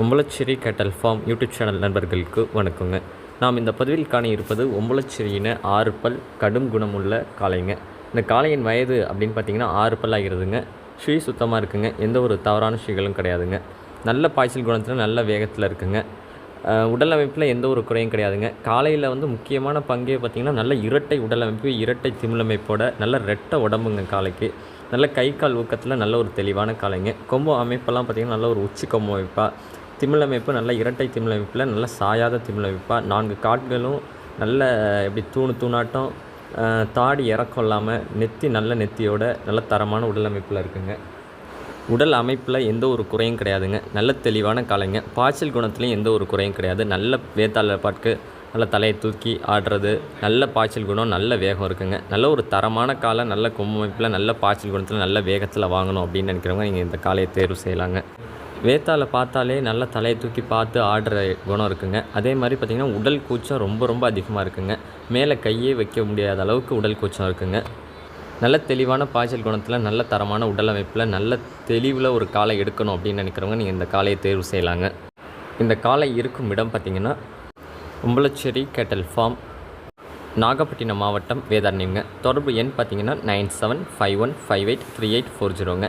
ஒம்பலச்சேரி கேட்டல் form YouTube channel நண்பர்களுக்கு வணக்கங்க. நாம் இந்த பதிவில் காண இருப்பது ஒம்பலச்சேரியின ஆறு பல் கடும் குணமுள்ள காளைங்க. இந்த காளையின் வயது அப்படின்னு பார்த்தீங்கன்னா ஆறு பல் ஆகிறதுங்க ஸ்ரீ சுத்தமாக இருக்குங்க. எந்த ஒரு தவறான ஸ்ரீகளும் கிடையாதுங்க. நல்ல பாய்ச்சல் குணத்தில் நல்ல வேகத்தில் இருக்குங்க. உடல் அமைப்பில் எந்த ஒரு குறையும் கிடையாதுங்க. காலையில் வந்து முக்கியமான பங்கே பார்த்திங்கன்னா நல்ல இரட்டை உடல் அமைப்பு இரட்டை திமிழமைப்போட நல்ல ரெட்டை உடம்புங்க காலைக்கு நல்ல கை கால் ஊக்கத்தில் நல்ல ஒரு தெளிவான காலைங்க கொம்பு அமைப்பெல்லாம் பார்த்திங்கன்னா நல்ல ஒரு உச்சி கொம்பு அமைப்பாக திமிழமைப்பு நல்ல இரட்டை திமிழமைப்பில் நல்ல சாயாத திமிழமைப்பாக நான்கு காட்களும் நல்ல எப்படி தூணு தூணாட்டம் தாடி இறக்கம் இல்லாமல் நெத்தி நல்ல நெத்தியோட நல்ல தரமான உடல் அமைப்பில் இருக்குங்க. உடல் அமைப்பில் எந்த ஒரு குறையும் கிடையாதுங்க. நல்ல தெளிவான காலைங்க. பாய்ச்சல் குணத்துலேயும் எந்த ஒரு குறையும் கிடையாது. நல்ல வேத்தாள பாட்டுக்கு நல்ல தலையை தூக்கி ஆடுறது நல்ல பாய்ச்சல் குணம் நல்ல வேகம் இருக்குங்க. நல்ல ஒரு தரமான காலை நல்ல கொம்பு அமைப்பில் நல்ல பாய்ச்சல் குணத்தில் நல்ல வேகத்தில் வாங்கணும் அப்படின்னு நினைக்கிறவங்க நீங்கள் இந்த காலையை தேர்வு செய்யலாங்க. வேத்தாளை பார்த்தாலே நல்ல தலையை தூக்கி பார்த்து ஆடுற குணம் இருக்குங்க. அதே மாதிரி பார்த்திங்கன்னா உடல் கூச்சம் ரொம்ப ரொம்ப அதிகமாக இருக்குங்க. மேலே கையே வைக்க முடியாத அளவுக்கு உடல் கூச்சம் இருக்குங்க. நல்ல தெளிவான பாய்ச்சல் குணத்தில் நல்ல தரமான உடல் அமைப்பில் நல்ல தெளிவில் ஒரு காலை எடுக்கணும் அப்படின்னு நினைக்கிறவங்க நீங்கள் இந்த காலையை தேர்வு செய்யலாங்க. இந்த காலை இருக்கும் இடம் பார்த்திங்கன்னா உம்பளச்சேரி கேட்டல் ஃபார்ம் நாகப்பட்டினம் மாவட்டம் வேதாரண்யங்க தொடர்பு எண் பார்த்தீங்கன்னா nine seven five one five eight three eight four ஜீரோங்க.